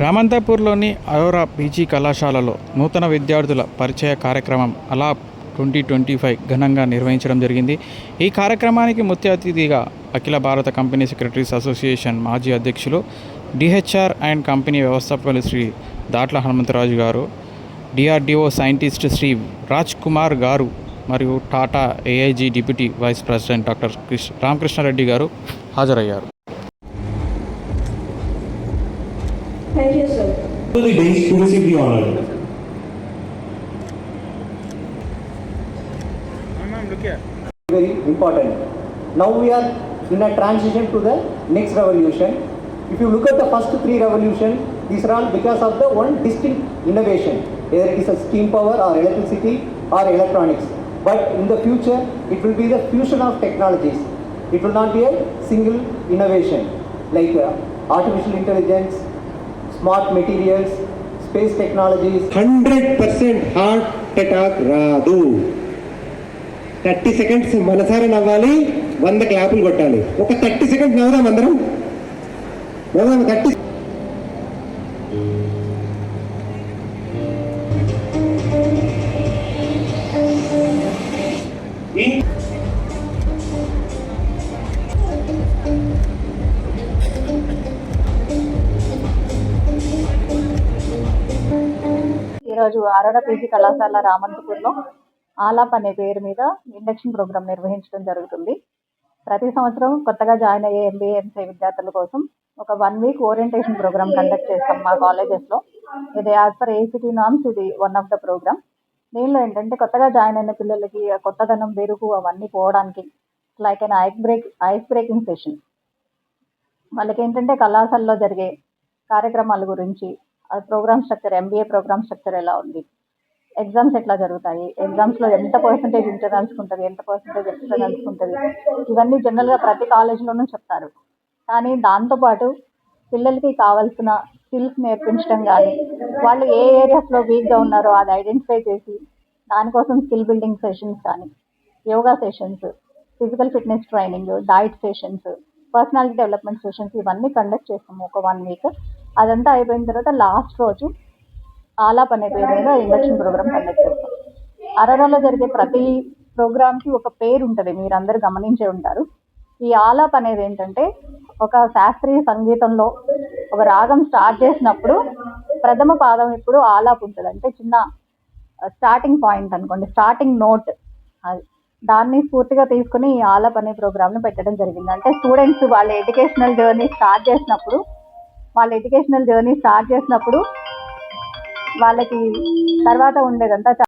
రామంతాపూర్లోని అయోరా PG కళాశాలలో నూతన విద్యార్థుల పరిచయ కార్యక్రమం అలా ట్వంటీ ట్వంటీ ఫైవ్ ఘనంగా నిర్వహించడం జరిగింది. ఈ కార్యక్రమానికి ముఖ్య అతిథిగా అఖిల భారత కంపెనీ సెక్రటరీస్ అసోసియేషన్ మాజీ అధ్యక్షులు డిహెచ్ఆర్ అండ్ కంపెనీ వ్యవస్థాపకులు శ్రీ దాట్ల హనుమంతరాజు గారు డిఆర్డిఓ సైంటిస్ట్ శ్రీ రాజ్ కుమార్ గారు మరియు Tata AIG deputy vice president doctor Krishna Ramakrishna Reddy గారు హాజరయ్యారు. Thank you, sir. to the bench to receive the honor. very important. Now we are in a transition to the next revolution. If you look at the first three revolution, these are all because of the one distinct innovation, whether it is a steam power or electricity or electronics. But in the future, it will be the fusion of technologies. It will not be a single innovation like uh, artificial intelligence, smart materials space technologies hundred percent heart attack రాదు. Thirty seconds మనసారా నవ్వాలి వంద క్లాపులు కొట్టాలి. ఒక thirty seconds నవ్వుదాం అందరం. నవ్వుదాం thirty ఈరోజు ఆరోడ PG కళాశాల రామంతపూర్లో ఆలాప్ అనే పేరు మీద ఇండక్షన్ ప్రోగ్రామ్ నిర్వహించడం జరుగుతుంది. ప్రతి సంవత్సరం కొత్తగా జాయిన్ అయ్యే ఎంబీఏ ఎంసీ విద్యార్థుల కోసం ఒక one week orientation program conduct చేస్తాం మా కాలేజెస్లో. ఇది యాజ్ పర్ ఏసీటీ నామ్స్ ఇది వన్ ఆఫ్ ద ప్రోగ్రామ్ దీనిలో ఏంటంటే కొత్తగా జాయిన్ అయిన పిల్లలకి కొత్తదనం బెరుగు అవన్నీ పోవడానికి like an ice break ice breaking session వాళ్ళకి ఏంటంటే కళాశాలలో జరిగే కార్యక్రమాల గురించి program structure MBA program structure ఎలా ఉంది? ఎగ్జామ్స్ ఎట్లా జరుగుతాయి? ఎగ్జామ్స్లో ఎంత పర్సంటేజ్ ఇంటర్నల్స్కి ఉంటుంది ఎంత పర్సంటేజ్ ఎక్స్టర్నల్స్కి ఉంటుంది ఇవన్నీ జనరల్గా ప్రతి కాలేజీలోనూ చెప్తారు. కానీ దాంతోపాటు పిల్లలకి కావాల్సిన స్కిల్స్ నేర్పించడం కానీ వాళ్ళు ఏ ఏరియాస్లో వీక్గా ఉన్నారో అది ఐడెంటిఫై చేసి దానికోసం స్కిల్ బిల్డింగ్ సెషన్స్ కానీ yoga sessions physical fitness training diet sessions personality development sessions ఇవన్నీ కండక్ట్ చేస్తాము. ఒక వన్ వీక్ అదంతా అయిపోయిన తర్వాత లాస్ట్ రోజు ఆలాప్ అనే పేరు మీద ఇండక్షన్ ప్రోగ్రామ్ కండక్ట్ చేస్తాం. అరరాలో జరిగే ప్రతి ప్రోగ్రామ్కి ఒక పేరు ఉంటుంది మీరు అందరు గమనించే ఉంటారు. ఈ ఆలాప్ అనేది ఏంటంటే ఒక శాస్త్రీయ సంగీతంలో ఒక రాగం స్టార్ట్ చేసినప్పుడు ప్రథమ పాదం ఇప్పుడు ఆలాప్ ఉంటుంది. అంటే చిన్న స్టార్టింగ్ పాయింట్ అనుకోండి స్టార్టింగ్ నోట్ అది దాన్ని స్ఫూర్తిగా తీసుకుని ఈ ఆలప్ అనే ప్రోగ్రామ్ని పెట్టడం జరిగింది. అంటే స్టూడెంట్స్ వాళ్ళ ఎడ్యుకేషనల్ జర్నీ స్టార్ట్ చేసినప్పుడు వాళ్ళ ఎడ్యుకేషనల్ జర్నీ స్టార్ట్ చేసినప్పుడు వాళ్ళకి తర్వాత ఉండేదంతా